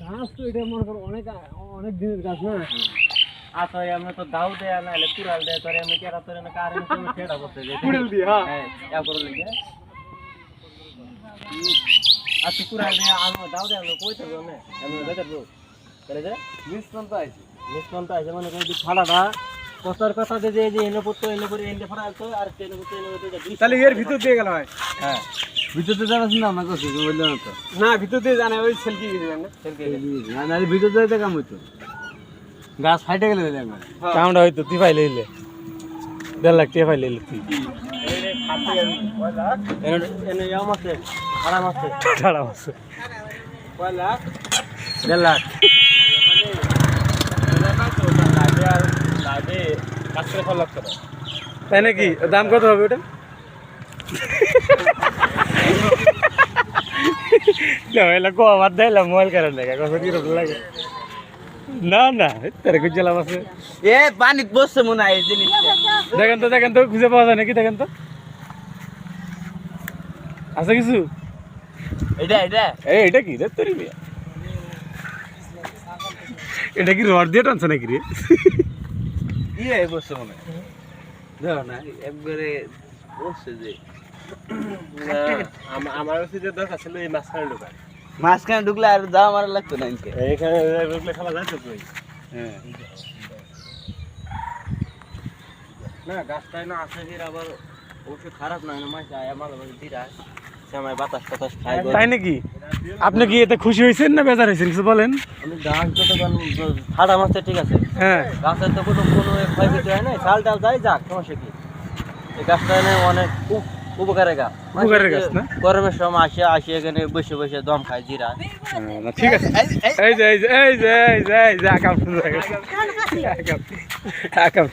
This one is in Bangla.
গাছ তো এটা মনে করো অনেক অনেক দিনের গাছ না? আচ্ছা আমরা তো দাও দেয়া না হলে কুড়াল দেয়া তোরে আমি কেরা তোরে না কারে তুমি ছেড়া করতে যে কুড়াল দিয়ে, হ্যাঁ। হ্যাঁ ইয়া করে আচ্ছা কুড়াল দেয়া আমি দাও দেয়া না আমি দেখে দেবো তাহলে যে মিস পন্ত আছে নিষ্কন্ত আছে মানে কতার কথা যে যে এনে পড়তো এনে পড়ে এনে তো আর পড়তো এনে পড়তো তাহলে এর ভিতর দিয়ে গেল হয়। হ্যাঁ। ভিতর দিয়ে জানাস না আমাকে কিছু বলল না তো। না ভিতর জানে ওই সেলফি গেছে জানে না না ভিতর দিয়ে কাম হইতো। গাছ ফাইটে গেলে জানে কামটা হয়তো তুই পাইলে এলে দেড় লাখ টাকা পাইলে এলে তুই। এনে ইয়াম আছে আরাম আছে মাছ পয়লা দেড় লাখ। করে তাই নাকি? দাম কত হবে ওটা? কো মোবাইল কারণ দেখা কত কীরকম লাগে না না তার গুজলাম আছে এ পানিত বসছে মনে হয় এই জিনিসটা দেখেন তো দেখেন তো খুঁজে পাওয়া যায় নাকি দেখেন তো আছে কিছু এটা এটা এই এটা কি রে তোর এটা কি রড দিয়ে টানছে নাকি রে ইয়ে বসছে মনে হয় না একবারে বসছে যে আমার যে দরকার ছিল এই মাঝখানে ঢোকার। মাঝখানে ঢুকলে আর দাম লাগতো না ঢুকলে খাওয়া হ্যাঁ। না গাছটায় না আছে আবার অবশ্য খারাপ না না মাছ আয় আমার দিরা। সময় বাতাস টাতাস খাই তাই নাকি? আপনি কি এতে খুশি হয়েছেন না বেজার হয়েছেন কিছু বলেন? আমি গাছ যতক্ষণ ফাটা মাছটা ঠিক আছে। হ্যাঁ। গাছের তো কোনো কোনো ক্ষয়ক্ষতি হয় না চাল টাল যাই যাক সমস্যা কি? এই গাছটা এনে অনেক উপকারের গাছ। উপকারের গাছ না? গরমের সময় আসে আসে এখানে বসে বসে দম খায় জিরা। হ্যাঁ, না, ঠিক আছে। এই যে এই যে এই যে এই যে আকাম আকাম আকাম